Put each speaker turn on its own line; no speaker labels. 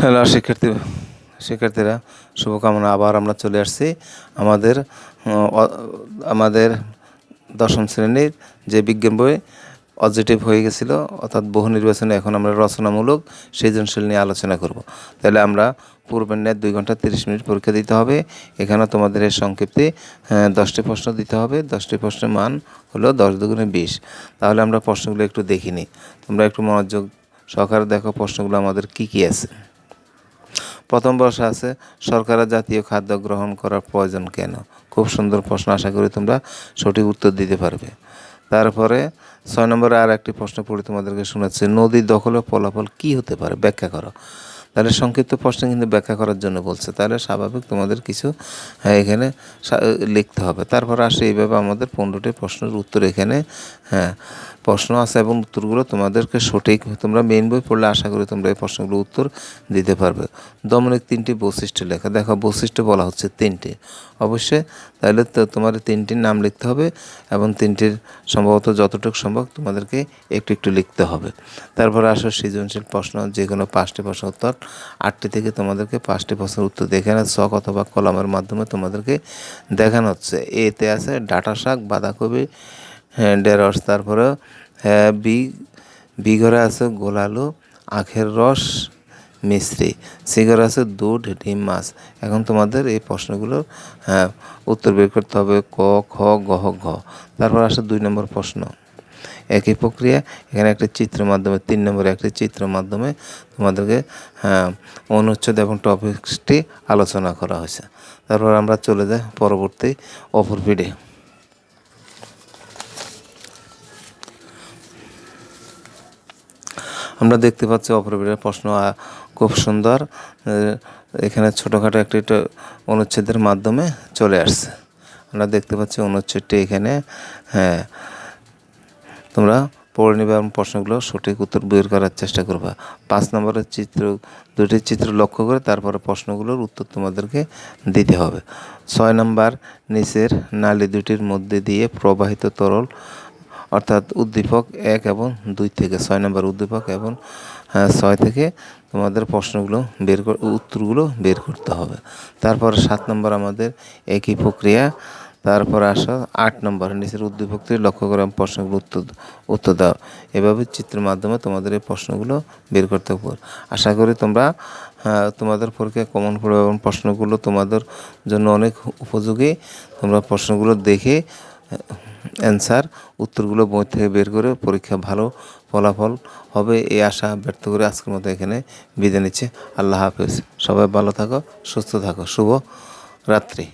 Hello শিক্ষার্থী, শিক্ষার্থীরা, শুভকামনা। আবার আমরা চলে আসছি আমাদের আমাদের দশম শ্রেণির যে বিজ্ঞান বই, অবজেক্টিভ হয়ে গেছিল, অর্থাৎ বহু নির্বাচনে এখন আমরা রচনামূলক সৃজনশীল নিয়ে আলোচনা করব। তাহলে আমরা পূর্বের ন্যায় দুই ঘণ্টা তিরিশ মিনিট পরীক্ষা দিতে হবে। এখানে তোমাদের এর সংক্ষিপ্তে দশটি প্রশ্ন দিতে হবে। দশটি প্রশ্নের মান হলো দশ দুগুণে বিশ। তাহলে আমরা প্রশ্নগুলো একটু দেখিনি তোমরা একটু মনোযোগ সহকারে দেখো প্রশ্নগুলো আমাদের কি কি আছে। প্রথম প্রশ্ন আছে সরকারের জাতীয় খাদ্য গ্রহণ করার প্রয়োজন কেন? খুব সুন্দর প্রশ্ন আশা করি তোমরা সঠিক উত্তর দিতে পারবে। তারপরে ছয় নম্বরে আর একটি প্রশ্ন পড়ে তোমাদেরকে শোনাচ্ছি নদী দখলের ফলাফল কি হতে পারে? ব্যাখ্যা করো। তাহলে সংক্ষিপ্ত প্রশ্ন কিন্তু ব্যাখ্যা করার জন্য বলছে তাহলে স্বাভাবিক তোমাদের কিছু হ্যাঁ, এখানে লিখতে হবে। তারপর আসে এইভাবে আমাদের পনেরোটি প্রশ্নের উত্তর এখানে হ্যাঁ প্রশ্ন আছে এবং উত্তরগুলো তোমাদেরকে সঠিক তোমরা মেইন বই পড়লে আশা করি তোমরা এই প্রশ্নগুলো উত্তর দিতে পারবে। দমনের তিনটি বৈশিষ্ট্য লেখা। দেখো, বৈশিষ্ট্য বলা হচ্ছে তিনটি। অবশ্যই তাহলে তো তোমার তিনটির নাম লিখতে হবে এবং তিনটির সম্ভবত যতটুকু সম্ভব তোমাদেরকে একটু একটু লিখতে হবে। তারপরে আসো সৃজনশীল প্রশ্ন যে কোনো পাঁচটি প্রশ্ন উত্তর। আটটি থেকে তোমাদেরকে পাঁচটি প্রশ্নের উত্তর দেখানো শখ অথবা কলমের মাধ্যমে তোমাদেরকে দেখানো হচ্ছে। এতে আছে ডাটা শাক, বাঁধাকপি ঢেঁড়স তারপরে হ্যাঁ বি বি ঘরে আছে গোলালু আখের রস মিশ্রি সি ঘরে আছে দুধ, ডিম, মাছ। এখন তোমাদের এই প্রশ্নগুলোর হ্যাঁ উত্তর বের করতে হবে ক, খ, গ, ঘ। তারপর আসে দুই নম্বর প্রশ্ন। একই প্রক্রিয়া, এখানে একটি চিত্র মাধ্যমে, তিন নম্বরে একটি চিত্র মাধ্যমে তোমাদেরকে হ্যাঁ অনুচ্ছেদ এবং টপিকসটি আলোচনা করা হয়েছে। তারপর আমরা চলে যাই পরবর্তী অপর ভিডিও আমরা দেখতে পাচ্ছি অপরবীরের প্রশ্ন খুব সুন্দর এখানে ছোটোখাটো একটি অনুচ্ছেদের মাধ্যমে চলে আসছে। আমরা দেখতে পাচ্ছি অনুচ্ছেদটি এখানে হ্যাঁ। তোমরা পড়ে নেবে এবং প্রশ্নগুলো সঠিক উত্তর বের করার চেষ্টা করবা। পাঁচ নম্বরের চিত্র দুটি চিত্র লক্ষ্য করে তারপরে প্রশ্নগুলোর উত্তর তোমাদেরকে দিতে হবে। ছয় নম্বর, নিচের নালী দুটির মধ্যে দিয়ে প্রবাহিত তরল অর্থাৎ উদ্দীপক এক এবং দুই থেকে ছয় নম্বর উদ্দীপক এবং হ্যাঁ, ছয় থেকে তোমাদের প্রশ্নগুলো বের উত্তরগুলো বের করতে হবে। তারপরে সাত নম্বর আমাদের একই প্রক্রিয়া। তারপর আসো আট নম্বর নিচের উদ্দীপকটি লক্ষ্য করে প্রশ্নগুলো উত্তর উত্তর দাও। এভাবে চিত্রের মাধ্যমে তোমাদের এই প্রশ্নগুলো বের করতে পারো আশা করি তোমরা হ্যাঁ, তোমাদের পরীক্ষায় কমন পড়বে এবং প্রশ্নগুলো তোমাদের জন্য অনেক উপযোগী। তোমরা প্রশ্নগুলো দেখে অ্যান্সার উত্তরগুলো বই থেকে বের করে পরীক্ষা ভালো ফলাফল হবে, এই আশা ব্যর্থ করে আজকের মতো এখানে বিদায় নিচ্ছে। আল্লাহ হাফেজ। সবাই ভালো থাকো, সুস্থ থাকো। শুভ রাত্রি।